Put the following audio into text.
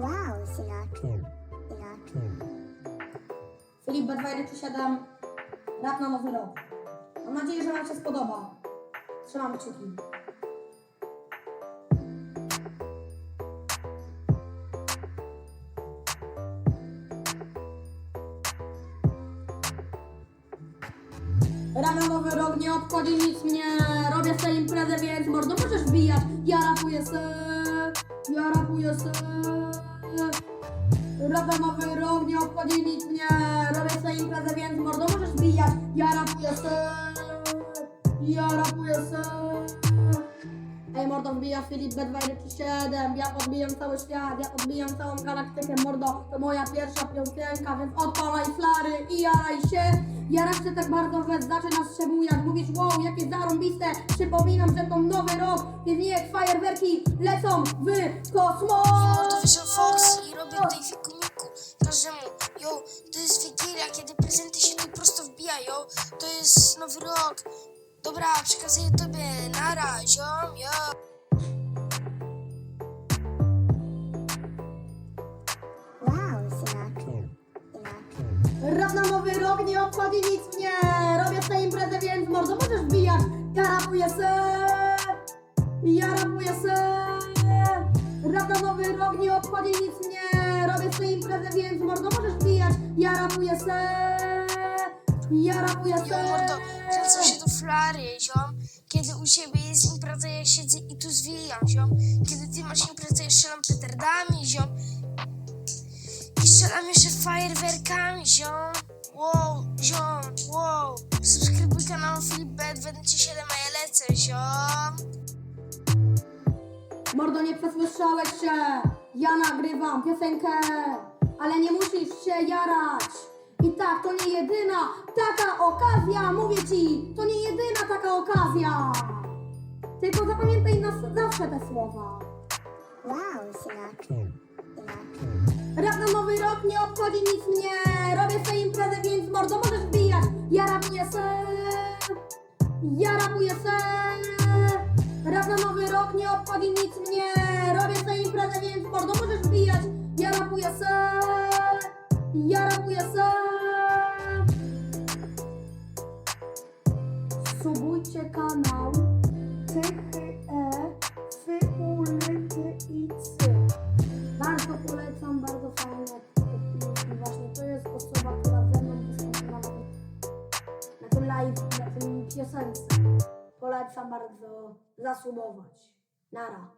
Wow, synak. Synak. Filip B237, rap na nowy rok. Mam nadzieję, że Wam się spodoba. Trzymam kciuki. Rap na nowy rok nie obchodzi nic mnie. Robię sobie imprezę, więc mordo możesz wbijać. Ja rapuję se, ja rapuję se. Rap na nowy rok nie obchodzi nic mnie. Robię sobie imprezę, więc mordo możesz bijać Ja rapuję se Ja rapuję se Ej mordo wbija Filip B237 Ja odbijam cały świat Ja odbijam całą galaktykę mordo To moja pierwsza piosenka Więc odpalaj flary i jaraj się Jarasz się tak bardzo, że zaczynasz się bujać Mówisz wow, jakie zarąbiste Przypominam, że to nowy rok Więc niech fajerwerki lecą w kosmos Mordo wyszedł Fox i robię tutaj fikumiku każdemu. Yo, to jest Wigilia, kiedy prezenty się tu prosto wbijają. To jest nowy rok. Dobra, przekazuję tobie. Nara, ziom, yo. Wow, synak. Na nowy rok nie obchodzi nic mnie. Robię sobie imprezę, więc mordo możesz wbijać. Ja rapuję se. Ja rapuję se. Rap na nowy rok nie obchodzi nic mnie. Robię sobie imprezę, więc mordo możesz wbijać. Ja rapuję se. Ja rapuję se. mordo, flary, ziom. Kiedy u ciebie jest impreza, ja siedzę i tu zwijam, ziom. Kiedy ty masz imprezę, ja strzelam petardami, ziom. I strzelam jeszcze fajerwerkami, ziom. Wow, ziom, wow. Subskrybuj kanał Filip B237, a ja lecę, ziom. Mordo, nie przesłyszałeś się Ja nagrywam piosenkę Ale nie musisz się jarać tak, to nie jedyna taka okazja. Mówię ci, to nie jedyna taka okazja. Tylko zapamiętaj na zawsze te słowa. Wow. Synak. Rap na nowy rok nie obchodzi nic mnie. Robię sobie imprezę, więc mordo możesz wbijać. Ja rapuję se. Ja rapuję se. Rap na nowy rok nie obchodzi nic mnie. Robię sobie imprezę, więc mordo możesz wbijać. Ja rapuję se. Ja rapuję se Subujcie kanał Tychy E Fy U L Ty I Cy bardzo polecam, bardzo fajne odcinki. Właśnie to jest osoba, która ze mną wystąpiła na tym, live, na tym piosence. Polecam bardzo zasubować. Nara.